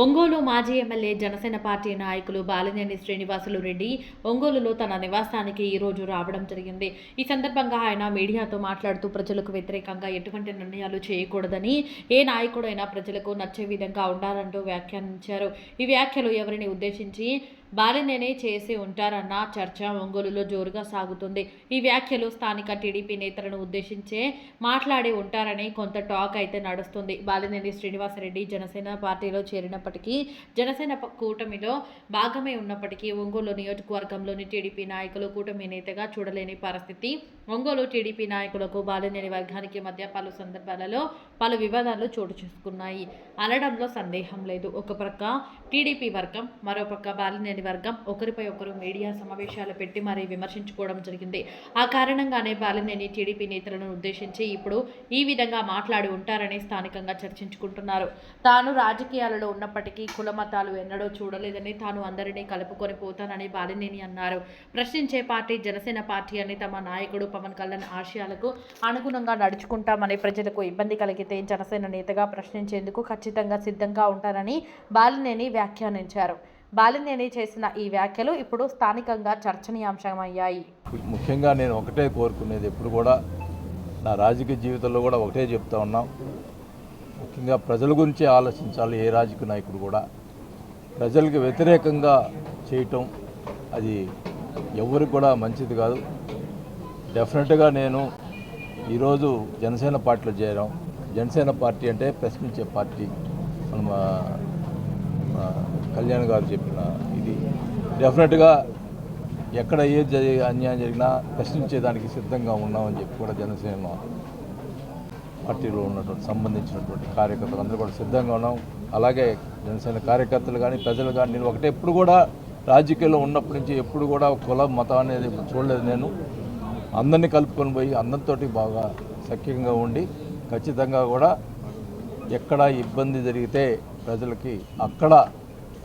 ఒంగోలు మాజీ MLA Janasena party నాయకులు బాలినేని శ్రీనివాసులు రెడ్డి ఒంగోలులో తన నివాసానికి ఈ రోజు రావడం జరిగింది. ఈ సందర్భంగా ఆయన మీడియాతో మాట్లాడుతూ ప్రజలకు వ్యతిరేకంగా ఎటువంటి నిర్ణయాలు చేయకూడదని ఏ నాయకుడైనా ప్రజలకు నచ్చే విధంగా ఉండాలంటూ వ్యాఖ్యానించారు. ఈ వ్యాఖ్యలు ఎవరిని ఉద్దేశించి బాలినేని చేసి ఉంటారన్న చర్చ ఒంగోలులో జోరుగా సాగుతుంది. ఈ వ్యాఖ్యలు స్థానిక టీడీపీ నేతలను ఉద్దేశించే మాట్లాడి ఉంటారని కొంత టాక్ అయితే నడుస్తుంది. బాలినేని శ్రీనివాసరెడ్డి జనసేన పార్టీలో చేరినప్పటికీ జనసేన కూటమిలో భాగమే ఉన్నప్పటికీ ఒంగోలు నియోజకవర్గంలోని టీడీపీ నాయకులు కూటమి నేతగా చూడలేని పరిస్థితి. ఒంగోలు టీడీపీ నాయకులకు బాలినేని వర్గానికి మధ్య పలు సందర్భాలలో పలు వివాదాలు చోటు చేసుకున్నాయి. అనడంలో సందేహం లేదు. ఒక ప్రక్క టీడీపీ వర్గం మరోపక్క బాలినేని వర్గం ఒకరిపై ఒకరు మీడియా సమావేశాలు పెట్టి మరీ విమర్శించుకోవడం జరిగింది. ఆ కారణంగానే బాలినేని టీడీపీ నేతలను ఉద్దేశించి ఇప్పుడు ఈ విధంగా మాట్లాడి ఉంటారని స్థానికంగా చర్చించుకుంటున్నారు. తాను రాజకీయాలలో ఉన్న ఉన్నప్పటికీ కుల మతాలు ఎన్నడూ చూడలేదని తాను అందరినీ కలుపుకొని పోతానని బాలినేని అన్నారు. ప్రశ్నించే పార్టీ జనసేన పార్టీ అని తమ నాయకుడు పవన్ కళ్యాణ్ ఆశయాలకు అనుగుణంగా నడుచుకుంటామని ప్రజలకు ఇబ్బంది కలిగితే జనసేన నేతగా ప్రశ్నించేందుకు ఖచ్చితంగా సిద్ధంగా ఉంటానని బాలినేని వ్యాఖ్యానించారు. బాలినేని చేసిన ఈ వ్యాఖ్యలు ఇప్పుడు స్థానికంగా చర్చనీయాంశమయ్యాయి. ముఖ్యంగా నేను ఒకటే కోరుకునేది ఎప్పుడు కూడా నా రాజకీయ జీవితంలో కూడా ఒకటే చెప్తా ఉన్నాం. ముఖ్యంగా ప్రజల గురించి ఆలోచించాలి ఏ రాజకీయ నాయకుడు కూడా. ప్రజలకు వ్యతిరేకంగా చేయటం అది ఎవరికి కూడా మంచిది కాదు. డెఫినెట్గా నేను ఈరోజు జనసేన పార్టీలో చేరాం. జనసేన పార్టీ అంటే ప్రశ్నించే పార్టీ. మన కళ్యాణ్ గారు చెప్పిన ఇది. డెఫినెట్గా ఎక్కడ ఏది అన్యాయం జరిగినా ప్రశ్నించేదానికి సిద్ధంగా ఉన్నామని చెప్పి కూడా జనసేన పార్టీలో ఉన్నటువంటి సంబంధించినటువంటి కార్యకర్తలు అందరూ కూడా సిద్ధంగా ఉన్నాం. అలాగే జనసేన కార్యకర్తలు కానీ ప్రజలు కానీ నేను ఒకటే ఎప్పుడు కూడా రాజకీయాల్లో ఉన్నప్పటి నుంచి ఎప్పుడు కూడా కుల మతం అనేది చూడలేదు నేను. అందరినీ కలుపుకొని పోయి అందరితోటి బాగా సఖ్యంగా ఉండి ఖచ్చితంగా కూడా ఎక్కడ ఇబ్బంది జరిగితే ప్రజలకి అక్కడ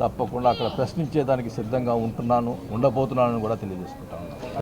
తప్పకుండా అక్కడ ప్రశ్నించేదానికి సిద్ధంగా ఉంటున్నాను ఉండబోతున్నానని కూడా తెలియజేసుకుంటాను.